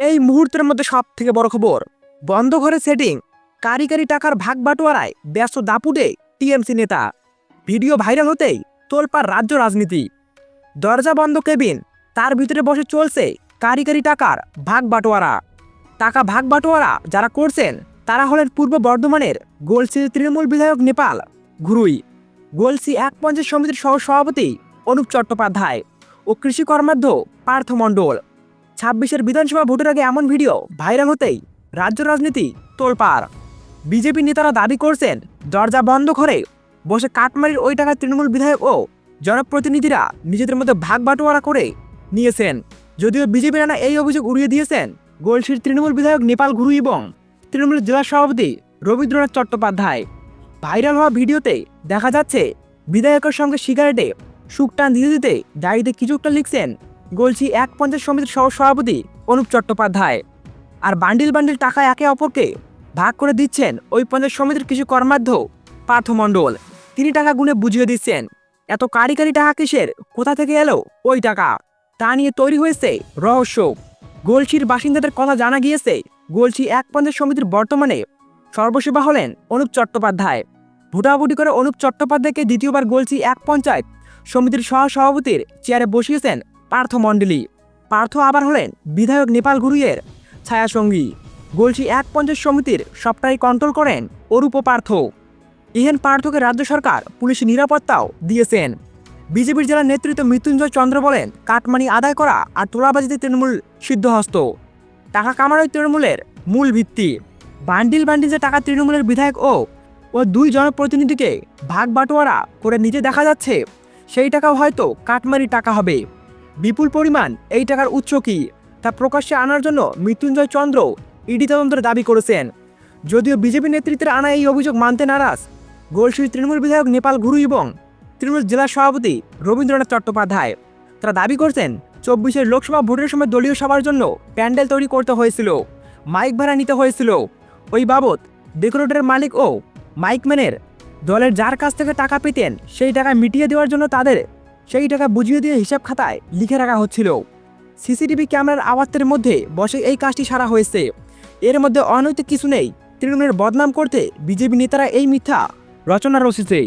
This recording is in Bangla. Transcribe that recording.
এই মুহূর্তের মধ্যে সব থেকে বড় খবর। বন্ধ ঘরে সেটিং কারিগরি টাকার ভাগ বাটোয়ারায় ব্যস্ত দাপুটে টিএমসি নেতা। ভিডিও ভাইরাল হতেই তোলপার রাজ্য রাজনীতি। দরজা বন্ধ কেবিন, তার ভিতরে বসে চলছে কারিগরি টাকার ভাগ বাটোয়ারা টাকা ভাগ বাটোয়ারা যারা করছেন, তারা হলেন পূর্ব বর্ধমানের গোলসির তৃণমূল বিধায়ক নেপাল ঘুরুই গোলসি এক পঞ্চায়েত সমিতির সহ সভাপতি অনুপ চট্টোপাধ্যায় ও কৃষি কর্মাধ্য পার্থ মণ্ডল। ছাব্বিশের বিধানসভা ভোটের আগে এমন ভিডিও ভাইরাল হতেই রাজ্য রাজনীতি তোলপাড়। বিজেপি নেতারা দাবি করছেন, দরজা বন্ধ করে বসে কাটমারির ওই টাকা তৃণমূল বিধায়ক ও জনপ্রতিনিধিরা নিজেদের মধ্যে ভাগ বাটোয়ারা করে নিয়েছেন। যদিও বিজেপি রানা এই অভিযোগ উড়িয়ে দিয়েছেন গোলসির তৃণমূল বিধায়ক নেপাল গুরু এবং তৃণমূল জেলা সভাপতি রবীন্দ্রনাথ চট্টোপাধ্যায়। ভাইরাল হওয়া ভিডিওতে দেখা যাচ্ছে, বিধায়কের সঙ্গে সিগারেটে সুকটান দিতে দিতে ডায়েরিতে কিছুটা লিখছেন গোলসি এক পঞ্চায়েত সমিতির সহ সভাপতি অনুপ চট্টোপাধ্যায়। আর বান্ডিল বান্ডিল টাকা একে অপরকে ভাগ করে দিচ্ছেন ওই পঞ্চায়েত সমিতির কিছু কর্মাধ্য পার্থ মণ্ডল। তিনি টাকা গুনে বুঝিয়ে দিচ্ছেন, এত কারিকারি টাকা কিসের? কোথা থেকে এলো ওই টাকা? তা নিয়ে তৈরি হয়েছে রহস্য। গোলসির বাসিন্দাদের কথা জানা গিয়েছে গোলসি এক পঞ্চায়েত সমিতির বর্তমানে সর্বসেবা হলেন অনুপ চট্টোপাধ্যায়। ভোটাভুটি করে অনুপ চট্টোপাধ্যায়কে দ্বিতীয়বার গোলসি এক পঞ্চায়েত সমিতির সহ সভাপতির চেয়ারে বসিয়েছেন পার্থ মণ্ডলী। পার্থ আবার হলেন বিধায়ক নেপাল গুরুয়ের ছায়াসঙ্গী। গোলসি এক পঞ্চায়েত সমিতির সবটাই কন্ট্রোল করেন অরূপ পার্থ। ইহেন পার্থকে রাজ্য সরকার পুলিশ নিরাপত্তাও দিয়েছেন। বিজেপির জেলা নেতৃত্ব মৃত্যুঞ্জয় চন্দ্র বলেন, কাটমানি আদায় করা আর তোলাবাজিতে তৃণমূল সিদ্ধহস্ত। টাকা কামানোই তৃণমূলের মূল ভিত্তি। বান্ডিল বান্ডিল যে টাকা তৃণমূলের বিধায়ক ও ও দুই জনপ্রতিনিধিকে ভাগ বাটোয়ারা করে নিজে দেখা যাচ্ছে। সেই টাকাও হয়তো কাটমারি টাকা হবে। বিপুল পরিমাণ এই টাকার উৎস কি তা প্রকাশ্যে আনার জন্য মৃত্যুঞ্জয় চন্দ্র ইডি তদন্তের দাবি করেছেন। যদিও বিজেপি নেতৃত্বের আনা এই অভিযোগ মানতে নারাজ গোলসির তৃণমূল বিধায়ক নেপাল গুরু এবং তৃণমূল জেলা সভাপতি রবীন্দ্রনাথ চট্টোপাধ্যায়। তারা দাবি করছেন, চব্বিশের লোকসভা ভোটের সময় দলীয় সভার জন্য প্যান্ডেল তৈরি করতে হয়েছিল, মাইক ভাড়া নিতে হয়েছিল। ওই বাবদ ডেকোরেটরের মালিক ও মাইকম্যানের দলের যার কাছ থেকে টাকা পেতেন সেই টাকা মিটিয়ে দেওয়ার জন্য তাদের সেই টাকা বুঝিয়ে দিয়ে হিসাব খাতায় লিখে রাখা হচ্ছিল। সিসিটিভি ক্যামেরার আওয়াজের মধ্যে বসে এই কাজটি সারা হয়েছে। এর মধ্যে অনৈতিক কিছু নেই। তৃণমূলের বদনাম করতে বিজেপি নেতারা এই মিথ্যা রচনা রচিছে।